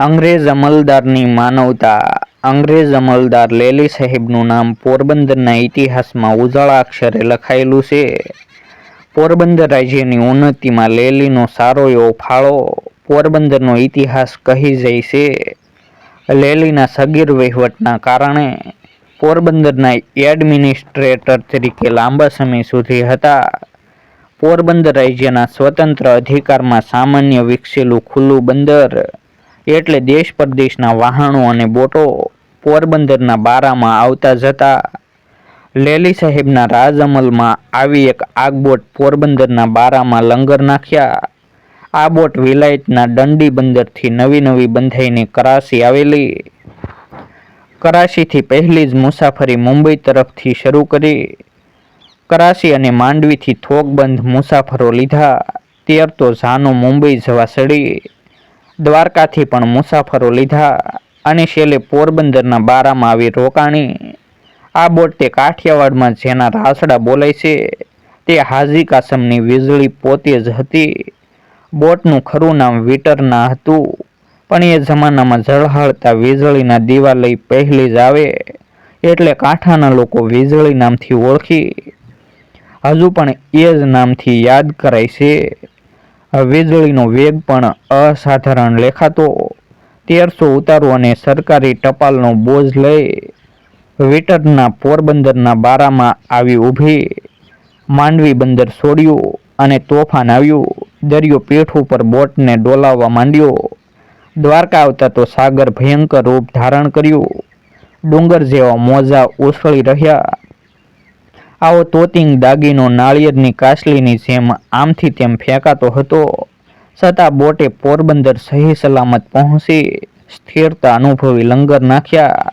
અંગ્રેજ અમલદારની માનવતા. અંગ્રેજ અમલદાર લેલી સાહેબનું નામ પોરબંદરના ઇતિહાસમાં ઉજાળા અક્ષરે લખાયેલું છે. પોરબંદર રાજ્યની ઉન્નતિમાં લેલીનો સારો એવો ફાળો પોરબંદરનો ઇતિહાસ કહી જાય છે. લેલીના સગીર વહીવટના કારણે પોરબંદરના એડમિનિસ્ટ્રેટર તરીકે લાંબા સમય સુધી હતા. પોરબંદર રાજ્યના સ્વતંત્ર અધિકારમાં સામાન્ય વિકસેલું ખુલ્લું બંદર એટલે દેશ પરદેશના વહાણો અને બોટો પોરબંદરના બારામાં આવતા જતા લેલી સાહેબના રાજઅમલમાં આવી એક આગબોટ પોરબંદરના બારામાં લંગર નાખ્યા. આ બોટ વિલાયતના દંડી બંદરથી નવી નવી બંધાઈને કરાચી આવેલી. કરાચીથી પહેલી જ મુસાફરી મુંબઈ તરફથી શરૂ કરી. કરાચી અને માંડવીથી થોકબંધ મુસાફરો લીધા. ત્યાર તો ઝાનો મુંબઈ જવા સડી. દ્વારકાથી પણ મુસાફરો લીધા અને છેલ્લે પોરબંદરના બારામાં આવી રોકાણી. આ બોટ તે કાઠિયાવાડમાં જેના રાસડા બોલાય છે, તે હાજી કાસમની વીજળી પોતે જ હતી. બોટનું ખરું નામ વિટરના હતું, પણ એ જમાનામાં ઝળહળતા વીજળીના દીવા લઈ પહેલી જ આવે, એટલે કાંઠાના લોકો વીજળી નામથી ઓળખી. હજુ પણ એ જ નામથી યાદ કરાય છે. વીજળીનો વેગ પણ અસાધારણ લેખાતો તેરસો ઉતારો અને સરકારી ટપાલનો બોજ લઈ વિટરના પોરબંદરના બારામાં આવી ઊભી માંડવી બંદર છોડ્યું અને તોફાન આવ્યું. દરિયો પીઠ ઉપર બોટને ડોલાવવા માંડ્યો. દ્વારકા આવતા તો સાગર ભયંકર રૂપ ધારણ કર્યું. ડુંગર જેવા મોજા ઉછળી રહ્યા. આવો તોતિંગ દાગીનો નાળિયેરની કાસલીની જેમ આમથી તેમ ફેંકાતો હતો, છતાં બોટે પોરબંદર સહી સલામત પહોંચી સ્થિરતા અનુભવી લંગર નાખ્યા.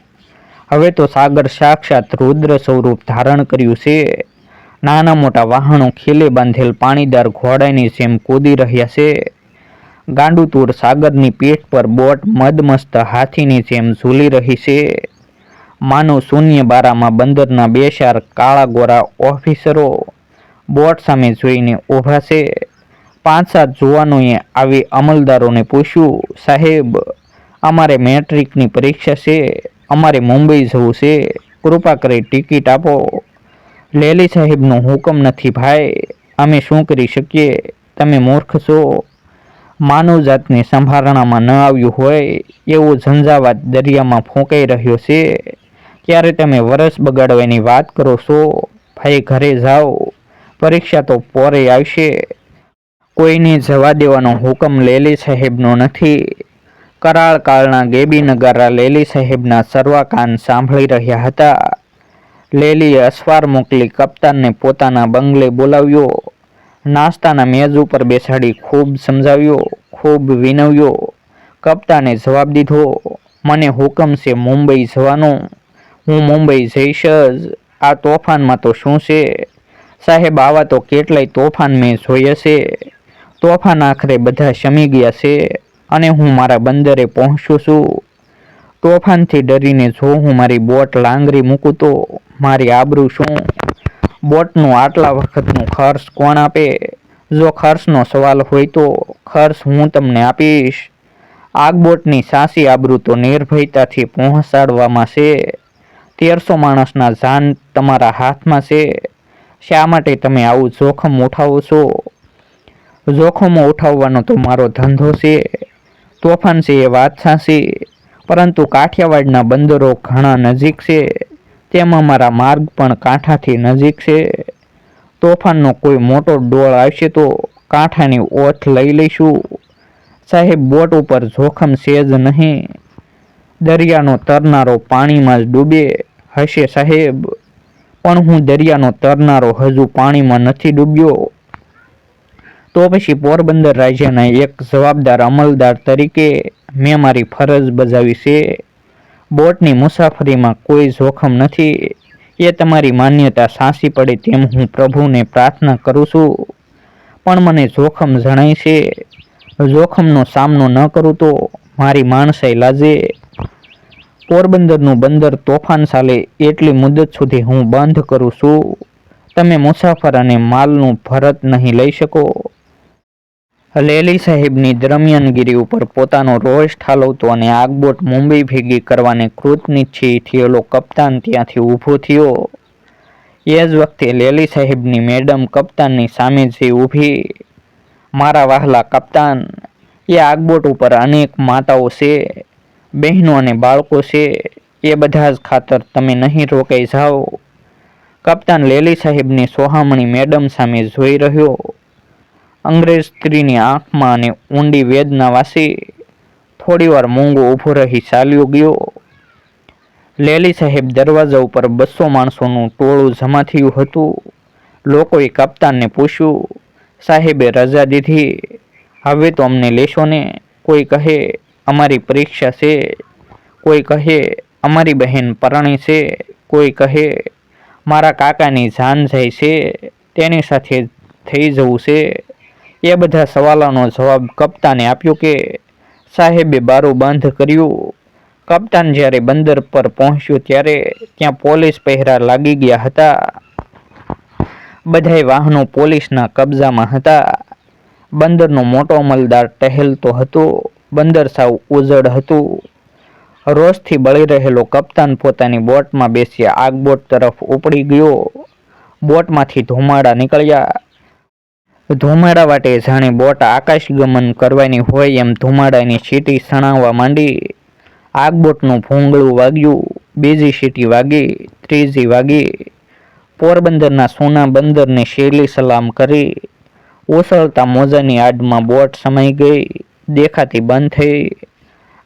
હવે તો સાગર સાક્ષાત રુદ્ર સ્વરૂપ ધારણ કર્યું છે. નાના મોટા વાહનો ખીલે બાંધેલ પાણીદાર ઘોડાની જેમ કૂદી રહ્યા છે. ગાંડુતુર સાગરની પીઠ પર બોટ મદમસ્ત હાથીની જેમ ઝૂલી રહી છે. માનવ શૂન્ય બારામાં બંદરના બે ચાર કાળા ગોરા ઓફિસરો બોટ સામે જોઈને ઊભા છે. પાંચ સાત જુવાનોએ આવી અમલદારોને પૂછ્યું, સાહેબ, અમારે મેટ્રિકની પરીક્ષા છે, અમારે મુંબઈ જવું છે, કૃપા કરી ટિકિટ આપો. લેલી સાહેબનો હુકમ નથી ભાઈ, અમે શું કરી શકીએ? તમે મૂર્ખ છો. માનવ જાતને સંભારણામાં ન આવ્યું હોય, એવો ઝંઝાવાત દરિયામાં ફૂંકાઈ રહ્યો છે. ત્યારે તમે વરસ બગાડવાની વાત કરો છો. ભાઈ, ઘરે જાઓ. પરીક્ષા તો પોરે આવશે. કોઈને જવા દેવાનો હુકમ લેલી સાહેબનો નથી. કરાળ કાળના ગેબી નગારા લેલી સાહેબના સર્વા કાન સાંભળી રહ્યા હતા. લેલીએ અસવાર મોકલી કપ્તાનને પોતાના બંગલે બોલાવ્યો. નાસ્તાના મેજ ઉપર બેસાડી ખૂબ સમજાવ્યો, ખૂબ વિનવ્યો. કપ્તાને જવાબ દીધો, મને હુકમ છે મુંબઈ જવાનો. હું મુંબઈ જઈશ જ. આ તોફાનમાં તો શું છે? સાહેબ, આવા તો કેટલાય તોફાન મેં જોયા છે. તોફાન આખરે બધા શમી ગયા છે અને હું મારા બંદરે પહોંચું છું. તોફાનથી ડરીને જો હું મારી બોટ લાંગરી મૂકું તો મારી આબરૂ શું? બોટનું આટલા વખતનું ખર્ચ કોણ આપે? જો ખર્ચનો સવાલ હોય તો ખર્ચ હું તમને આપીશ. આગબોટની સાસી આબરૂ તો નિર્ભયતાથી પહોંચાડવામાં છે. તેરસો માણસના જાન તમારા હાથમાં છે. શા માટે તમે આવું જોખમ ઉઠાવો છો? જોખમો ઉઠાવવાનો તો મારો ધંધો છે. તોફાન છે એ વાત સાચી પરંતુ કાઠિયાવાડના બંદરો ઘણા નજીક છે. તેમ અમારા માર્ગ પણ કાંઠાથી નજીક છે. તોફાનનો કોઈ મોટો ડોળ આવશે તો કાંઠાની ઓથ લઈ લઈશું. સાહેબ, બોટ ઉપર જોખમ છે જ નહીં. દરિયાનો તરનારો પાણીમાં જ ડૂબે હશે સાહેબ. પણ હું દરિયાનો તરનારો હજુ પાણીમાં નથી ડૂબ્યો. તો પછી પોરબંદર રાજ્યના એક જવાબદાર અમલદાર તરીકે મેં મારી ફરજ બજાવી છે. બોટની મુસાફરીમાં કોઈ જોખમ નથી. એ તમારી માન્યતા સાંસી પડે તેમ હું પ્રભુને પ્રાર્થના કરું છું. પણ મને જોખમ જણાય છે. જોખમનો સામનો ન કરું તો મારી માણસાઈ લાજે. પોરબંદરનું બંદર તોફાન ચાલે એટલી મુદત સુધી હું બંધ કરું છું. તમે મુસાફર અને માલનું ભરત નહીં લઈ શકો. લેલી સાહેબની દરમિયાનગીરી ઉપર પોતાનો રોષ ઠાલવતો અને આગબોટ મુંબઈ ભેગી કરવાને કૃતનિશ્ચયી થયેલો કપ્તાન ત્યાંથી ઊભો થયો. એ જ વખતે લેલી સાહેબની મેડમ કપ્તાનની સામે જે ઊભી. મારા વહાલા કપ્તાન, એ આગબોટ ઉપર અનેક માતાઓ છે. બહેનો અને બાળકો છે, એ બધા જ ખાતર તમે નહીં રોકાઈ જાઓ. કપ્તાન લેલી સાહેબની સોહામણી મેડમ સામે જોઈ રહ્યો. અંગ્રેજ સ્ત્રીની આંખમાં અને ઊંડી વેદના વાસી થોડીવાર મૂંગો ઊભો રહી ચાલ્યો ગયો. લેલી સાહેબ દરવાજા ઉપર બસો માણસોનું ટોળું જમા થયું હતું. લોકોએ કપ્તાનને પૂછ્યું, સાહેબે રજા દીધી? હવે તો અમને લેશો ને? કોઈ કહે અમારી પરીક્ષા છે, કોઈ કહે અમારી બહેન પરણી છે, કોઈ કહે મારા કાકાની જાન જાય છે, તેની સાથે થઈ જવું છે. એ બધા સવાલોનો જવાબ કપ્તાને આપ્યો કે, સાહેબે બારું બંધ કર્યું. કપ્તાન જ્યારે બંદર પર પહોંચ્યો ત્યારે ત્યાં પોલીસ પહેરા લાગી ગયા હતા. બધાય વાહનો પોલીસના કબજામાં હતા. બંદરનો મોટો અમલદાર ટહેલતો હતો. બંદર સાવ ઉજળ હતું. રોષથી બળી રહેલો કપ્તાન પોતાની બોટમાં બેસી આગબોટ તરફ ઉપડી ગયો. બોટમાંથી ધુમાડા નીકળ્યા. ધુમાડા વાટે જાણે બોટ આકાશ ગમન કરવાની હોય એમ ધુમાડાની સીટી સણાવવા માંડી. આગ બોટનું ભૂંગળું વાગ્યું, બીજી સીટી વાગી, ત્રીજી વાગી. પોરબંદરના સોના બંદરને શેલી સલામ કરી. ઓસળતા મોજાની આડમાં બોટ સમાઈ ગઈ. દેખાતી બંધ થઈ.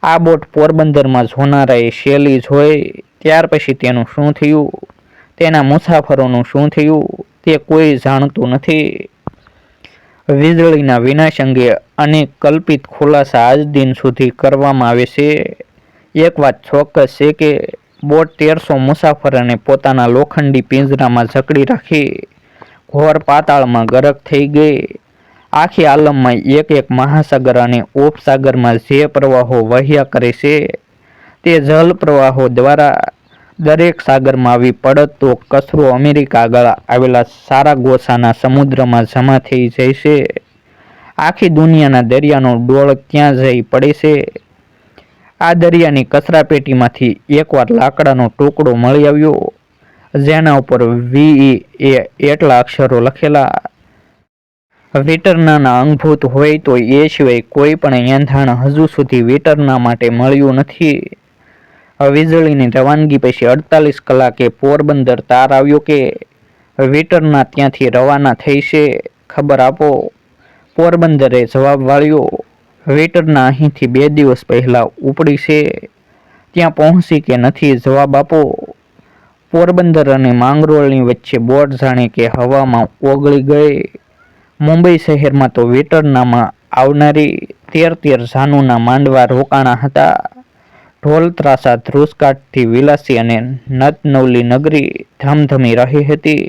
આ બોટ પોરબંદરમાં જોનારાએ શેલી જોઈ. ત્યાર પછી તેનું શું થયું? તેના મુસાફરોનું શું થયું? તે કોઈ જાણતું નથી. વીજળીના વિનાશ અંગે અનેક કલ્પિત ખુલાસા આજ દિન સુધી કરવામાં આવે છે. એક વાત ચોક્કસ છે કે, બોટ તેરસો મુસાફરોને પોતાના લોખંડી પિંજરામાં જકડી રાખી. ઘોર પાતાળમાં ગરક થઈ ગઈ. આખી આલમમાં એક એક મહાસાગર અને ઉપસાગરમાં જે પ્રવાહો વહ્યા કરે છે, તે જલ પ્રવાહો દ્વારા દરેક સાગરમાં આવી પડતો કચરો અમેરિકા આગળ આવેલા સારાગોસાના સમુદ્રમાં જમા થઈ જાય છે. આખી દુનિયાના દરિયાનો ડોળ ક્યાં જઈ પડે છે? આ દરિયાની કચરાપેટીમાંથી એકવાર લાકડાનો ટુકડો મળી આવ્યો, જેના ઉપર વી એ એટલા અક્ષરો લખેલા વિટરનાના અંગભૂત હોય તો એ સિવાય કોઈ પણ એંધાણ હજુ સુધી વિટરના માટે મળ્યું નથી. વીજળીની રવાનગી પછી અડતાલીસ કલાકે પોરબંદર તાર આવ્યો કે વિટરના ત્યાંથી રવાના થઈ છે ખબર આપો. પોરબંદરે જવાબ વાળ્યો, વેટરના અહીંથી બે દિવસ પહેલાં ઉપડી છે. ત્યાં પહોંચી કે નથી જવાબ આપો. પોરબંદર અને માંગરોળની વચ્ચે બોટ જાણે કે હવામાં ઓગળી ગઈ. મુંબઈ શહેરમાં તો વેટરનામાં આવનારી તેર તેર ઝાનુના માંડવા રોકાણા હતા. ઢોલ ત્રાસા ધ્રુસકાટથી વિલાસી અને નતનવલી નગરી ધમધમી રહી હતી.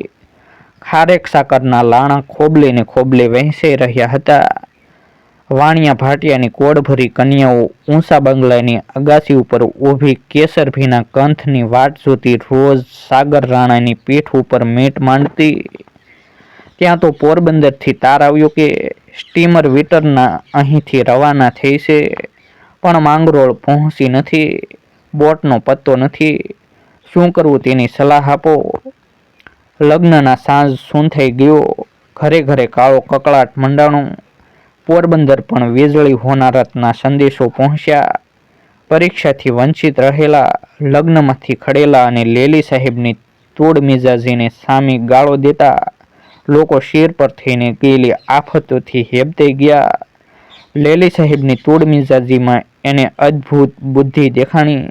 ખારેક સાકરના લાણા ખોબલે ને ખોબલે વહેંચાઈ રહ્યા હતા. વાણિયા ભાટિયાની કોડભરી કન્યાઓ ઊંચા બંગલાની અગાસી ઉપર ઊભી કેસરભીના કંથની વાટ જોતી રોજ સાગર રાણાની પીઠ ઉપર મેટ માંડતી ત્યાં તો પોરબંદરથી તાર આવ્યો કે સ્ટીમર વિટરના અહીંથી રવાના થઈ છે પણ માંગરોળ પહોંચી નથી, બોટનો પત્તો નથી. શું કરવું તેની સલાહ આપો? લગ્નના સાંજ શું થઈ ગયો. ઘરે ઘરે કાળો કકળાટ મંડાણું. પોરબંદર પણ વીજળી હોનારતના સંદેશો પહોંચ્યા. પરીક્ષાથી વંચિત રહેલા, લગ્નમાંથી ખડેલા અને લેલી સાહેબની તોડ મિજાજીને સામી ગાળો દેતા લોકો શેર પર થઈને ગયેલી આફતોથી હેબતાઈ ગયા. લેલી સાહેબની તોડ મિજાજીમાં એને અદ્ભુત બુદ્ધિ દેખાણી.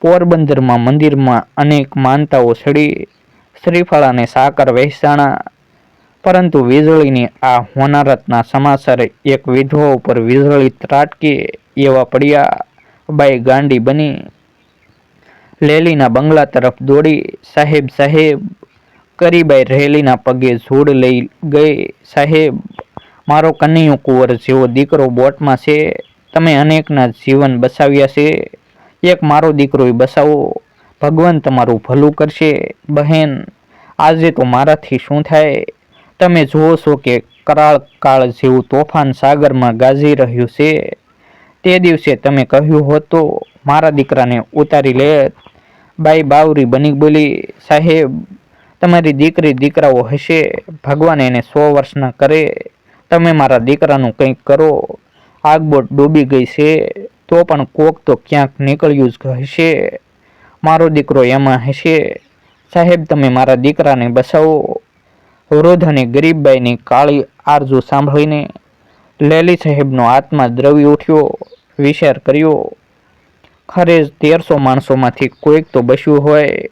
પોરબંદરમાં મંદિરમાં અનેક માનતાઓ સડી. શ્રીફળાને સાકર વહેસાણા. પરંતુ વીજળીની આ હોનારતના સમાચાર એક વિધવા ઉપર વીજળી ત્રાટકી એવા પડ્યા. બાઈ ગાંડી બની. લેલીના બંગલા તરફ દોડી. સાહેબ સાહેબ કરીબાઈ રહેલીના પગે ઝૂડ લઈ ગઈ. સાહેબ, મારો કનૈયો કુંવર જેવો દીકરો બોટમાં છે. તમે અનેકના જીવન બસાવ્યા છે. એક મારો દીકરો બસાવો. ભગવાન તમારું ભલું કરશે. બહેન, આજે તો મારાથી શું થાય? તમે જુઓ છો કે કરાળ કાળ જેવું તોફાન સાગરમાં ગાજી રહ્યું છે. તે દિવસે તમે કહ્યું હતું મારા દીકરાને ઉતારી લે બાઈ બાવરી બની બોલી, સાહેબ તમારી દીકરી, દીકરાઓ હશે, ભગવાન એને સો વર્ષના કરે, તમે મારા દીકરાનું કંઈક કરો, આગબોટ ડૂબી ગઈ છે, તો પણ કોક તો ક્યાંક નીકળ્યું જ હશે, મારો દીકરો એમાં હશે, સાહેબ તમે મારા દીકરાને બસાવો, વૃદ્ધ અને ગરીબબાઈની કાળી આરજુ સાંભળીને લેલી સાહેબનો આત્મા દ્રવી ઉઠ્યો, વિચાર કર્યો ખરે તેરસો માણસોમાંથી કોઈક તો બસ્યું હોય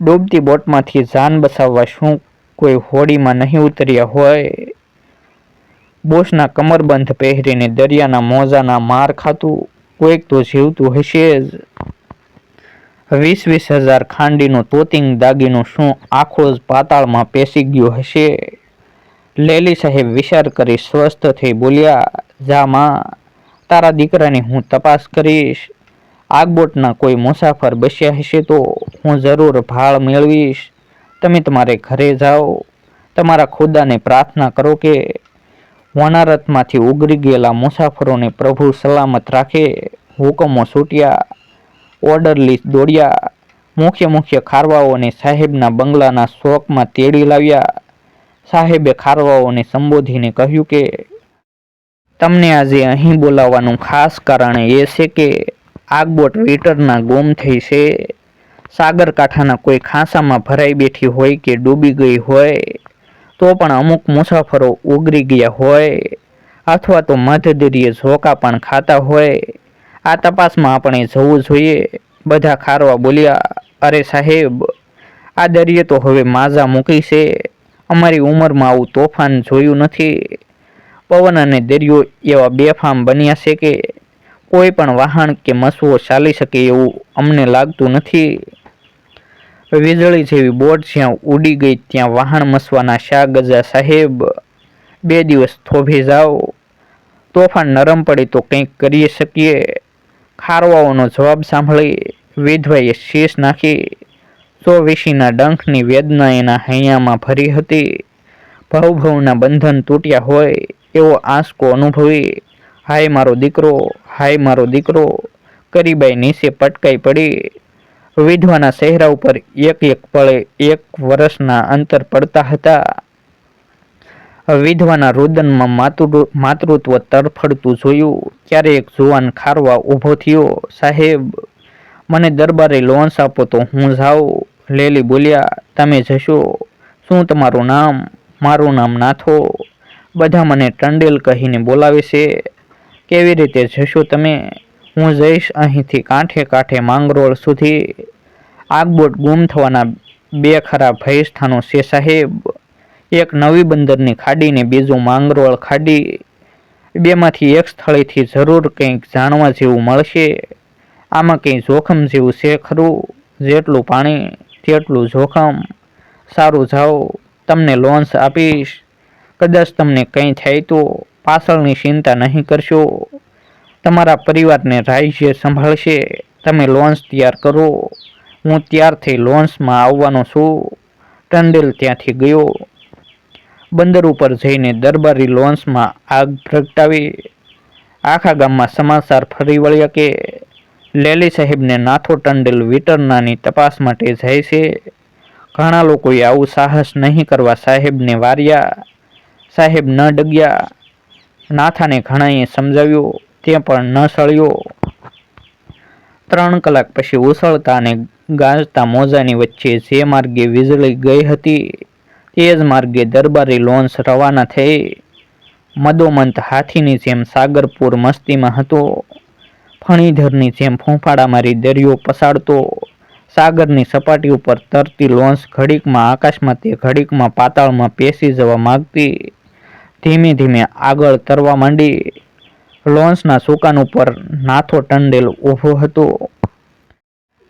ડૂબતી બોટમાંથી જાન બસાવવા શું કોઈ હોડીમાં નહીં ઉતર્યા હોય? બોસના કમરબંધ પહેરીને દરિયાના મોજાના માર ખાતું કોઈક તો જીવતું હશે જ. વીસ વીસ હજાર ખાંડીનું તોતિંગ દાગીનું શું આખો જ પાતાળમાં પેસી ગયું હશે? લેલી સાહેબ વિચાર કરી સ્વસ્થ થઈ બોલ્યા જામાં તારા દીકરાની હું તપાસ કરીશ. આગબોટના કોઈ મુસાફર બસ્યા હશે તો હું જરૂર ભાળ મેળવીશ. તમે તમારે ઘરે જાઓ. તમારા ખુદાને પ્રાર્થના કરો કે વણારતમાંથી ઉગરી ગયેલા મુસાફરોને પ્રભુ સલામત રાખે, હુકમો છૂટ્યા ઓર્ડરલી દોડ્યા, મુખ્ય મુખ્ય ખારવાઓને સાહેબના બંગલાના શોકમાં તેડી લાવ્યા. સાહેબે ખારવાઓને સંબોધીને કહ્યું કે, તમને આજે અહીં બોલાવવાનું ખાસ કારણ એ છે કે આગબોટ વિટરના ગુમ થઈ છે. સાગરકાંઠાના કોઈ ખાંસામાં ભરાઈ બેઠી હોય કે ડૂબી ગઈ હોય, તો પણ અમુક મુસાફરો ઉગરી ગયા હોય અથવા તો મધદરિયે ઝોકા પણ ખાતા હોય. આ તપાસમાં આપણે જવું જોઈએ. બધા ખારવા બોલ્યા, અરે સાહેબ, આ દરિયે તો હવે માઝા મૂકી છે. અમારી ઉંમરમાં આવું તોફાન જોયું નથી. પવન અને દરિયો એવા બેફામ બન્યા છે કે કોઈ પણ વાહન કે મસવો ચાલી શકે એવું અમને લાગતું નથી. વીજળી જેવી બોટ જ્યાં ઉડી ગઈ ત્યાં વાહન મસવાના શાહ ગજા સાહેબ બે દિવસ થોભી જાઓ. તોફાન નરમ પડે તો કંઈક કરી શકીએ. ખારવાઓનો જવાબ સાંભળી વિધવાએ શીશ નાખી. તો વિશીના ડંખની વેદના એના હૈયામાં ભરી હતી. ભવભવના બંધન તૂટ્યા હોય એવો આંસકો અનુભવી. હાય મારો દીકરો, હાય મારો દીકરો. કરીબાઈ નીચે પટકાઈ પડી. વિધવાના ચહેરા ઉપર એક એક પળે એક વર્ષના અંતર પડતા હતા. વિધવાના રુદનમાં માતૃ માતૃત્વ તરફડતું જોયું. ત્યારે એક જુવાન ખારવા ઊભો થયો. સાહેબ, મને દરબારે લોન્સ આપો તો હું જાઉં. લેલી બોલ્યા, તમે જશો. શું તમારું નામ? મારું નામ નાથો. બધા મને ટંડેલ કહીને બોલાવે છે. કેવી રીતે જશો તમે હું જઈશ અહીંથી કાંઠે કાંઠે માંગરોળ સુધી? આગબોટ ગુમ થવાના બે ખરા ભયસ્થાનો છે સાહેબ. એક નવી બંદરની ખાડીને બીજું માંગરોળ ખાડી. બેમાંથી એક સ્થળેથી જરૂર કંઈક જાણવા જેવું મળશે. આમાં કંઈ જોખમ જેવું છે ખરું? જેટલું પાણી, તેટલું જોખમ. સારું જાઓ, તમને લોન્સ આપીશ. કદાચ તમને કંઈ થાય તો પાછળની ચિંતા નહીં કરશો. તમારા પરિવારને રાજ્ય સંભાળશે. તમે લોન્સ તૈયાર કરો. હું ત્યારથી લોન્સમાં આવવાનો છું. ટંડેલ ત્યાંથી ગયો. બંદર ઉપર જઈને દરબારી લોન્સમાં આગ પ્રગટાવી. આખા ગામમાં સમાચાર ફરી વળ્યા કે લેલી સાહેબને નાથો ટંડેલ વિટરનાની તપાસ માટે જાય છે. ઘણા લોકોએ આવું સાહસ નહીં કરવા સાહેબને વાર્યા. સાહેબ ન ડગ્યા. નાથાને ઘણાએ સમજાવ્યો તે પણ ન સળ્યો. ત્રણ કલાક પછી ઉસળતા અને ગાજતા મોજાની વચ્ચે જે માર્ગે વીજળી ગઈ હતી, તે જ માર્ગે દરબારી લોન્સ રવાના થઈ. મદોમંત હાથીની જેમ સાગરપુર મસ્તીમાં હતો, ફણીધરની જેમ ફૂંફાડા મારી દરિયો પસાડતો સાગરની સપાટી ઉપર તરતી લોન્સ ઘડીકમાં આકાશમાં તે ઘડીકમાં પાતાળમાં પેસી જવા માંગતી. ધીમે ધીમે આગળ તરવા માંડી, લોન્સના સુકાન ઉપર નાથો ટંડેલ ઊભો હતો.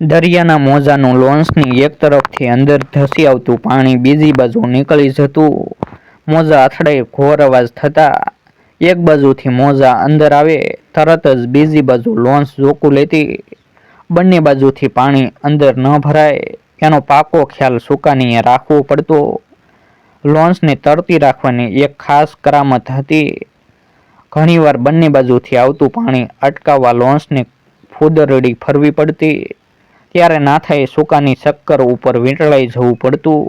દરિયાના મોજાનું લોન્સની એક તરફથી અંદર ધસી આવતું પાણી બીજી બાજુ નીકળી જતું. મોજા અથડાઈ ઘોર અવાજ થતા, એક બાજુથી મોજા અંદર આવે, તરત જ બીજી બાજુ લોન્સ ઝોકું લેતી. બંને બાજુથી પાણી અંદર ન ભરાય, એનો પાકો ખ્યાલ સુકાનીએ રાખવો પડતો. લોન્સને તરતી રાખવાની એક ખાસ કરામત હતી. ઘણીવાર બંને બાજુથી આવતું પાણી અટકાવવા લોન્સને ફૂદરડી ફરવી પડતી. ત્યારે નાથાએ સુકાની શક્કર ઉપર વીંટળાઈ જવું પડતું.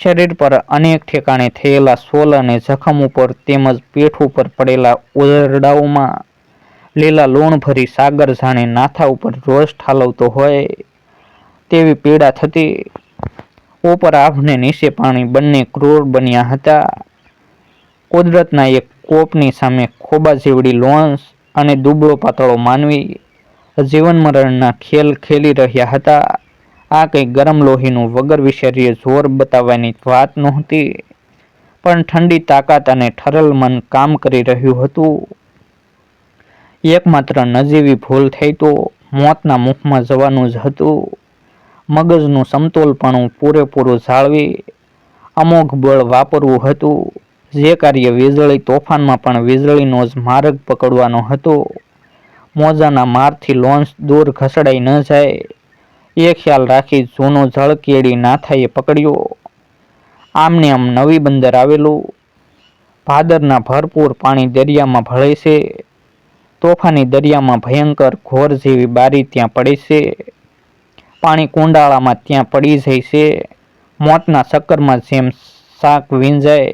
શરીર પર અનેક ઠેકાણે થયેલા સોલ અને જખમ ઉપર તેમજ પેઠ ઉપર પડેલા ઓરડાઓમાં લીલા લૂણ ભરી સાગર જાણે નાથા ઉપર રોષ ઠાલવતો હોય તેવી પીડા થતી. ઉપર આભને નીચે પાણી બંને ક્રૂર બન્યા હતા. કુદરતના એક કોપની સામે ખોબા જેવડી લોન્સ અને દુબળો પાતળો માનવી જીવન મરણના ખેલ ખેલી રહ્યા હતા. આ કંઈ ગરમ લોહીનું વગર વિચારીએ જોર બતાવવાની વાત નહોતી, પણ ઠંડી તાકાત અને ઠરલ મન કામ કરી રહ્યું હતું. એકમાત્ર નજીવી ભૂલ થઈ તો મોતના મુખમાં જવાનું જ હતું. મગજનું સમતોલપણું પૂરેપૂરું જાળવી અમોઘ બળ વાપરવું હતું. જે કાર્ય વીજળી તોફાનમાં પણ વીજળીનો જ માર્ગ પકડવાનો હતો. મોજાના મારથી લોન્સ દૂર ઘસડાઈ ન જાય. એ ખ્યાલ રાખી જૂનો જળ કેળી નાથાએ પકડ્યો. આમને આમ નવી બંદર આવેલું. ભાદરના ભરપૂર પાણી દરિયામાં ભળે છે. તોફાની દરિયામાં ભયંકર ઘોર જેવી બારી ત્યાં પડે છે. પાણી કુંડાળામાં ત્યાં પડી જાય છે. મોતના ચક્કરમાં જેમ શાક વીંજાય,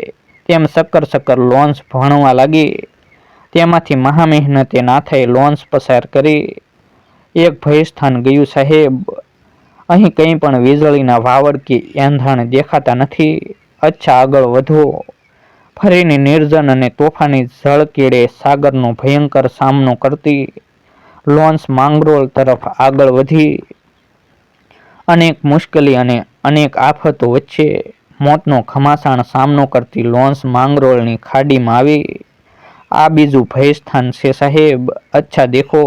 તેમ શક્કર શક્કર લોન્સ ભણવા લાગી. તેમાંથી મહામહેનતે નાથાએ લોન્સ પસાર કરી. એક ભયસ્થાન ગયું, સાહેબ, અહીં કંઈ પણ વીજળીના વાવડ કે એંધાણ દેખાતા નથી. અચ્છા, આગળ વધો. ફરીને નિર્જન અને તોફાની જળકેડે સાગરનો ભયંકર સામનો કરતી લોન્સ માંગરોળ તરફ આગળ વધી. અનેક મુશ્કેલી અને અનેક આફતો વચ્ચે મોતનો ખમાસાણ સામનો કરતી લોન્સ માંગરોળની ખાડીમાં આવી. આ બીજું ભયસ્થાન છે સાહેબ, અચ્છા દેખો,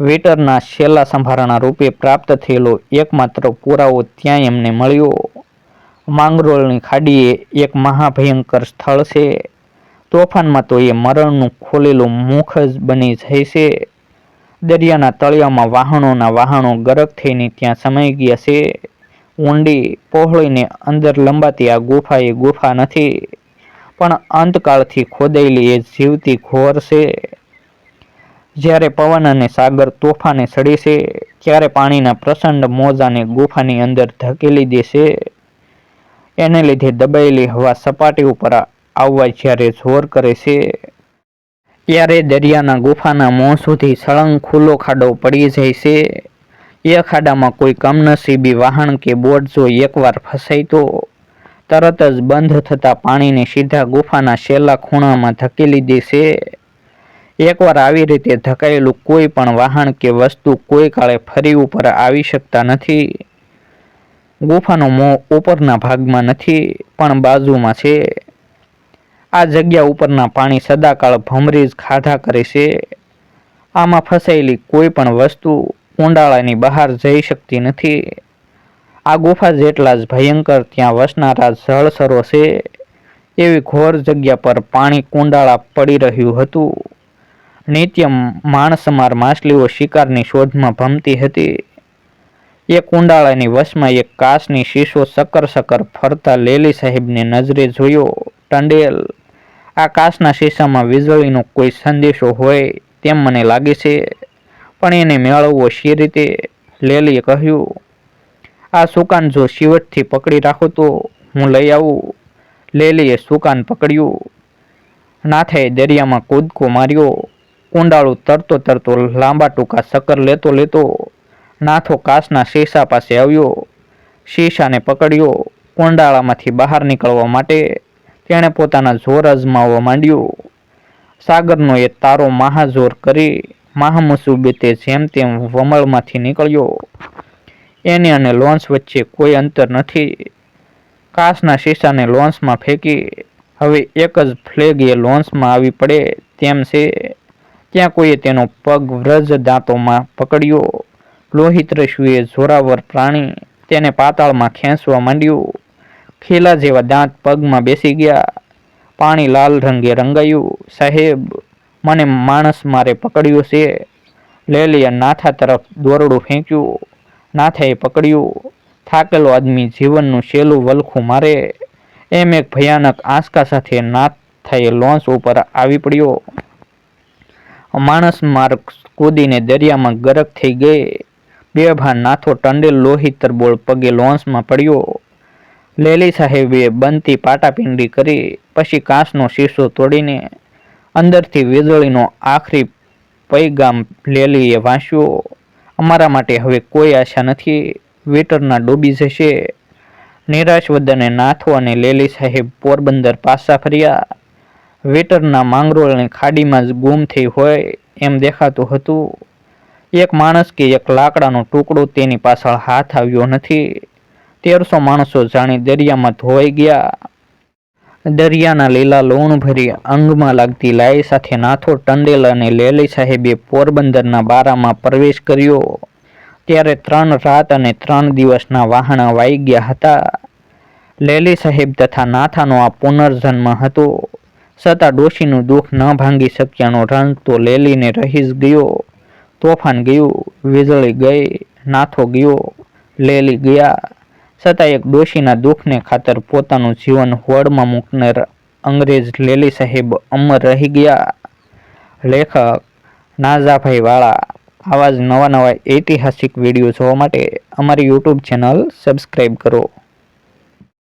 વેટરના છેલ્લા સંભારણા રૂપે પ્રાપ્ત થયેલો એકમાત્ર પુરાવો ત્યાં એમને મળ્યો. માંગરોળની ખાડીએ એક મહાભયંકર સ્થળ છે. તોફાનમાં તો એ મરણનું ખોલેલું મુખ જ બની જાય છે. દરિયાના તળિયામાં વાહણોના વાહણો ગરક થઈને ત્યાં સમાઈ ગયા છે. ઊંડી પહોળીને અંદર લંબાતી આ ગુફા એ ગુફા નથી, પણ અંતકાળથી ખોદાયેલી એ જીવતી ઘોર છે. જ્યારે પવન અને સાગર તોફાને સડે છે, ત્યારે પાણીના પ્રચંડ મોજાને ગુફાની અંદર ધકેલી દેશે એને લીધે દબાયેલી હવા સપાટી ઉપર આવવા જ્યારે જોર કરે છે ત્યારે દરિયાના ગુફાના મોં સુધી સળંગ ખુલ્લો ખાડો પડી જાય છે. એ ખાડામાં કોઈ કમનસીબી વાહન કે બોટ જો એકવાર ફસાય તો તરત જ બંધ થતા પાણીને સીધા ગુફાના છેલ્લા ખૂણામાં ધકેલી દેશે એકવાર આવી રીતે ધકાયેલું કોઈ પણ વાહન કે વસ્તુ કોઈ કાળે ફરી ઉપર આવી શકતા નથી. ગુફાનો મોં ઉપરના ભાગમાં નથી, પણ બાજુમાં છે. આ જગ્યા ઉપરના પાણી સદાકાળ ભમરી જ ખાધા કરે છે. આમાં ફસાયેલી કોઈ પણ વસ્તુ કુંડાળાની બહાર જઈ શકતી નથી. આ ગુફા જેટલા જ ભયંકર ત્યાં વસનારા જળસરો છે, એવી ઘોર જગ્યા પર પાણી કુંડાળા પડી રહ્યું હતું. નિત્ય માણસમાર માછલીઓ શિકારની શોધમાં ભમતી હતી. એ કુંડાળાની વશમાં એક કાચની શીશો સકર સકર ફરતા લેલી સાહેબને નજરે જોયો, ટંડેલ આ કાચના શીશામાં વીજળીનો કોઈ સંદેશો હોય તેમ મને લાગે છે, પણ એને મેળવવો શી રીતે? લેલીએ કહ્યું, આ સુકાન જો શિવટથી પકડી રાખો તો હું લઈ આવું. લેલીએ સુકાન પકડ્યું. નાથે દરિયામાં કૂદકો માર્યો, કુંડાળું તરતો તરતો લાંબા ટૂંકા સકર લેતો લેતો નાથો કાસના શીશા પાસે આવ્યો. શીશાને પકડ્યો, કુંડાળામાંથી બહાર નીકળવા માટે તેણે પોતાના જોર અજમાવવા માંડ્યું. સાગરનો એ તારો મહાજોર કરી મહામુસીબતે જેમ તેમ વમળમાંથી નીકળ્યો. એને અને લોન્સ વચ્ચે કોઈ અંતર નથી. કાચના શીશાને લોન્સમાં ફેંકી, હવે એક જ ફ્લેગ એ લોન્સમાં આવી પડે તેમ છે. ત્યાં કોઈએ તેનો પગ વ્રજ દાંતોમાં પકડ્યો. લોહિતરશ્યુએ જોરાવર પ્રાણી તેને પાતાળમાં ખેંચવા માંડ્યું. ખીલા જેવા દાંત પગમાં બેસી ગયા. પાણી લાલ રંગે રંગાયું. સાહેબ, મને માણસ મારે પકડ્યો છે. લેલીએ નાથા તરફ દોરડું ફેંક્યું. નાથાએ પકડ્યું. થાકેલો આદમી જીવનનું છેલ્લું વલખું મારે. એમ એક ભયાનક આંચકા સાથે નાથાએ લોન્ચ ઉપર આવી પડ્યો. માણસ માર્ગ કૂદીને દરિયામાં ગરક થઈ ગઈ. બેભાન નાથો ટંડેલ લોહી તરબોળ પગે લોન્સમાં પડ્યો. લેલી સાહેબે બનતી પાટાપિંડી કરી પછી કાંસનો શીશો તોડીને અંદરથી વીજળીનો આખરી પૈગામ લેલીએ વાંચ્યો, અમારા માટે હવે કોઈ આશા નથી, વેટરના ડૂબી જશે. નિરાશ વદને નાથો અને લેલી સાહેબ પોરબંદર પાછા ફર્યા. વેટરના માંગરોળની ખાડીમાં જ ગુમ થઈ હોય એમ દેખાતું હતું. એક માણસ કે એક લાકડાનો ટુકડો તેની પાછળ હાથ આવ્યો નથી. તેરસો માણસો જાણે દરિયામાં ધોવાઈ ગયા. દરિયાના લીલા લોણ ભરી અંગમાં લાગતી લાઈ સાથે નાથો ટંડેલ અને લેલી સાહેબે પોરબંદરના બારામાં પ્રવેશ કર્યો. ત્યારે ત્રણ રાત અને ત્રણ દિવસના વાહણા વાઈ ગયા હતા. લેલી સાહેબ તથા નાથાનો આ પુનર્જન્મ હતો. છતાં ડોશીનું દુઃખ ન ભાંગી શક્યાનો રંગ તો લેલીને રહી જ ગયો. તોફાન ગયું, વીજળી ગઈ, નાથો ગયો, લેલી ગયા. છતાં એક ડોશીના દુઃખને ખાતર પોતાનું જીવન હોડમાં મૂકનાર અંગ્રેજ લેલી સાહેબ અમર રહી ગયા. લેખક નાઝાભાઈ વાળા, આવા જ નવા નવા ઐતિહાસિક વીડિયો જોવા માટે અમારી યુટ્યુબ ચેનલ સબસ્ક્રાઈબ કરો.